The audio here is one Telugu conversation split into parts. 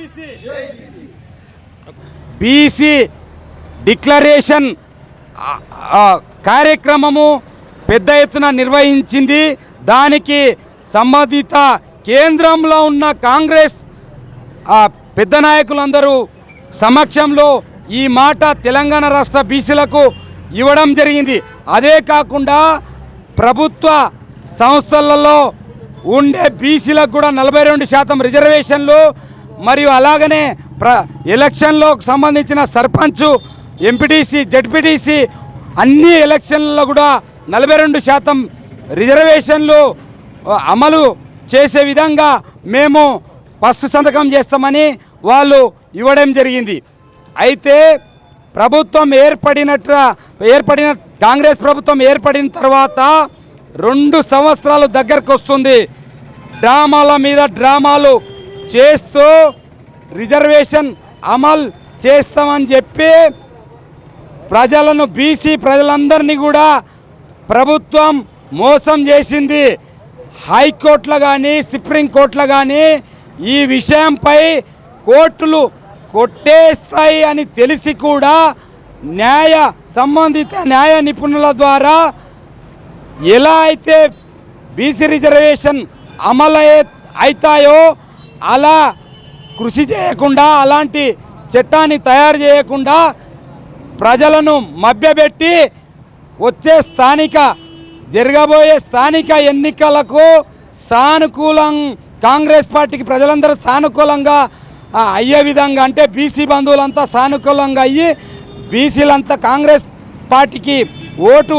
బీసీ బీసీ డిక్లరేషన్ కార్యక్రమము పెద్ద ఎత్తున నిర్వహించింది. దానికి సంబంధిత కేంద్రంలో ఉన్న కాంగ్రెస్ పెద్ద నాయకులందరూ సమక్షంలో ఈ మాట తెలంగాణ రాష్ట్ర బీసీలకు ఇవ్వడం జరిగింది. అదే కాకుండా ప్రభుత్వ సంస్థలలో ఉండే బీసీలకు కూడా నలభై రెండు శాతం రిజర్వేషన్లు మరియు అలాగనే ప్ర ఎలక్షన్లో సంబంధించిన సర్పంచ్ ఎంపీటీసీ జడ్పీటీసీ అన్ని ఎలక్షన్లలో కూడా నలభై రెండు శాతం రిజర్వేషన్లు అమలు చేసే విధంగా మేము ఫస్ట్ సంతకం చేస్తామని వాళ్ళు ఇవ్వడం జరిగింది. అయితే ప్రభుత్వం ఏర్పడినట్ల ఏర్పడిన కాంగ్రెస్ ప్రభుత్వం ఏర్పడిన తర్వాత రెండు సంవత్సరాలు దగ్గరకు వస్తుంది. డ్రామాల మీద డ్రామాలు చేస్తూ రిజర్వేషన్ అమలు చేస్తామని చెప్పి ప్రజలను బీసీ ప్రజలందరినీ కూడా ప్రభుత్వం మోసం చేసింది. హైకోర్టులో కానీ సుప్రీంకోర్టులో కానీ ఈ విషయంపై కోర్టులు కొట్టేస్తాయి అని తెలిసి కూడా న్యాయ సంబంధిత న్యాయ నిపుణుల ద్వారా ఎలా అయితే బీసీ రిజర్వేషన్ అమలు అవుతాయో అలా కృషి చేయకుండా అలాంటి చట్టాన్ని తయారు చేయకుండా ప్రజలను మభ్యపెట్టి వచ్చే స్థానిక జరగబోయే స్థానిక ఎన్నికలకు సానుకూలం కాంగ్రెస్ పార్టీకి ప్రజలందరూ సానుకూలంగా అయ్యే విధంగా అంటే బీసీ బంధువులంతా సానుకూలంగా అయ్యి బీసీలంతా కాంగ్రెస్ పార్టీకి ఓటు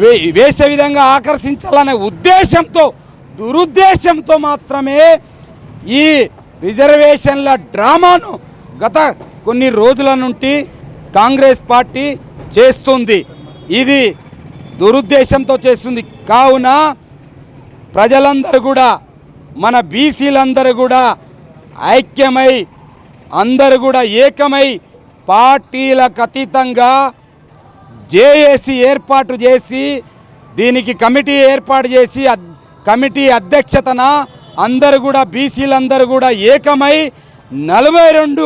వే- వేసే విధంగా ఆకర్షించాలనే ఉద్దేశంతో దురుద్దేశంతో మాత్రమే ఈ రిజర్వేషన్ల డ్రామాను గత కొన్ని రోజుల నుండి కాంగ్రెస్ పార్టీ చేస్తుంది. ఇది దురుద్దేశంతో చేస్తుంది. కావున ప్రజలందరూ కూడా మన బీసీలందరూ కూడా ఐక్యమై అందరూ కూడా ఏకమై పార్టీలకు అతీతంగా జేఏసీ ఏర్పాటు చేసి దీనికి కమిటీ ఏర్పాటు చేసి కమిటీ అధ్యక్షతన అందరు కూడా బీసీలందరూ కూడా ఏకమై నలభై రెండు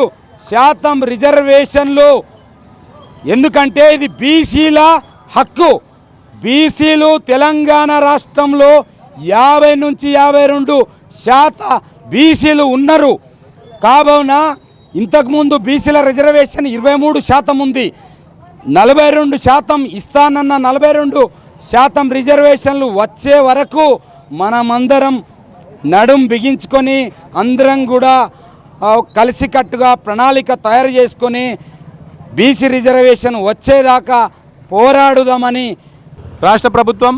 శాతం రిజర్వేషన్లు. ఎందుకంటే ఇది బీసీల హక్కు. బీసీలు తెలంగాణ రాష్ట్రంలో యాభై నుంచి యాభై రెండు శాత బీసీలు ఉన్నారు. కావున ఇంతకుముందు బీసీల రిజర్వేషన్ ఇరవై మూడు శాతం ఉంది. నలభై రెండు శాతం ఇస్తానన్న నలభై రెండు శాతం రిజర్వేషన్లు వచ్చే వరకు మనమందరం నడుం బిగించుకొని అందరం కూడా కలిసికట్టుగా ప్రణాళిక తయారు చేసుకొని బీసీ రిజర్వేషన్ వచ్చేదాకా పోరాడుదామని రాష్ట్ర ప్రభుత్వం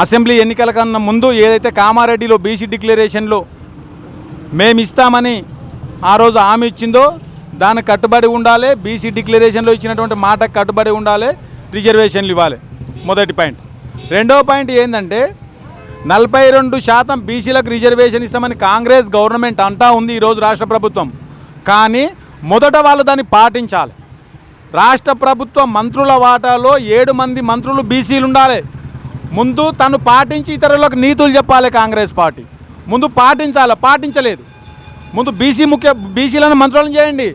అసెంబ్లీ ఎన్నికల కన్నా ముందు ఏదైతే కామారెడ్డిలో బీసీ డిక్లరేషన్లో మేము ఇస్తామని ఆ రోజు హామీ ఇచ్చిందో దానికి కట్టుబడి ఉండాలి బీసీ డిక్లరేషన్లో ఇచ్చినటువంటి మాటకు కట్టుబడి ఉండాలి రిజర్వేషన్లు ఇవ్వాలి. మొదటి పాయింట్. రెండో పాయింట్ ఏంటంటే నలభై రెండు శాతం బీసీలకు రిజర్వేషన్ ఇస్తామని కాంగ్రెస్ గవర్నమెంట్ అంటా ఉంది ఈరోజు రాష్ట్ర ప్రభుత్వం. కానీ మొదట వాళ్ళు దాన్ని పాటించాలి. రాష్ట్ర ప్రభుత్వ మంత్రుల వాటాలో ఏడు మంది మంత్రులు బీసీలు ఉండాలి. ముందు తను పాటించి ఇతరులకు నీతులు చెప్పాలి కాంగ్రెస్ పార్టీ. ముందు పాటించాలి పాటించలేదు. ముందు బీసీ ముఖ్య బీసీలను మంత్రులను చేయండి.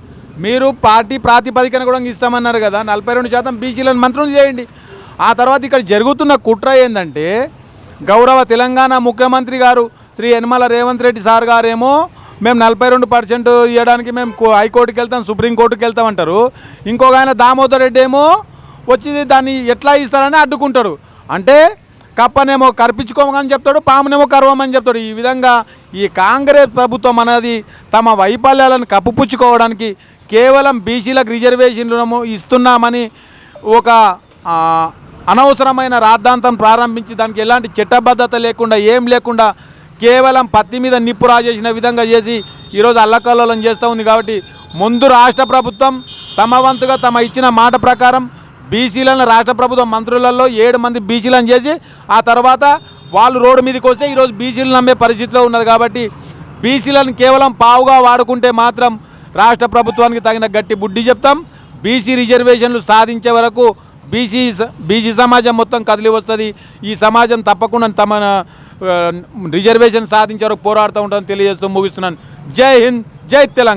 మీరు పార్టీ ప్రాతిపదికన కూడా ఇస్తామన్నారు కదా నలభై రెండు శాతం బీసీలను మంత్రులు చేయండి. ఆ తర్వాత ఇక్కడ జరుగుతున్న కుట్ర ఏంటంటే గౌరవ తెలంగాణ ముఖ్యమంత్రి గారు శ్రీ యనమల రేవంత్ రెడ్డి సార్ గారేమో మేము నలభై రెండు పర్సెంట్ ఇవ్వడానికి మేము హైకోర్టుకి వెళ్తాం సుప్రీంకోర్టుకి వెళ్తాం అంటారు. ఇంకొక ఆయన దామోదర్ రెడ్డి ఏమో వచ్చి దాన్ని ఎట్లా ఇస్తారని అడ్డుకుంటారు. అంటే కప్పనేమో కర్పించుకోమని చెప్తాడు పామునేమో కరవమని చెప్తాడు. ఈ విధంగా ఈ కాంగ్రెస్ ప్రభుత్వం అనేది తమ వైఫల్యాలను కప్పుపుచ్చుకోవడానికి కేవలం బీసీలకు రిజర్వేషన్లు ఇస్తున్నామని ఒక అనవసరమైన రాద్ధాంతం ప్రారంభించి దానికి ఎలాంటి చట్టబద్ధత లేకుండా ఏం లేకుండా కేవలం పత్తి మీద నిప్పు రాజేసిన విధంగా చేసి ఈరోజు అల్లకల్లోలం చేస్తూ ఉంది కాబట్టి ముందు రాష్ట్ర ప్రభుత్వం తమ వంతుగా తమ ఇచ్చిన మాట ప్రకారం బీసీలను రాష్ట్ర ప్రభుత్వం మంత్రులలో ఏడు మంది బీసీలను చేసి ఆ తర్వాత వాళ్ళు రోడ్డు మీదకి వస్తే ఈరోజు బీసీలు నమ్మే పరిస్థితిలో ఉన్నది కాబట్టి బీసీలను కేవలం పావుగా వాడుకుంటే మాత్రం రాష్ట్ర ప్రభుత్వానికి తగిన గట్టి బుడ్డి చెప్తాం. బీసీ రిజర్వేషన్లు సాధించే వరకు బీసీ బీసీ సమాజం మొత్తం కదిలి వస్తుంది. ఈ సమాజం తప్పకుండా తమ రిజర్వేషన్ సాధించే వరకు పోరాడుతూ ఉంటుందని తెలియజేస్తూ ముగిస్తున్నాను. జై హింద్ జై తెలంగాణ.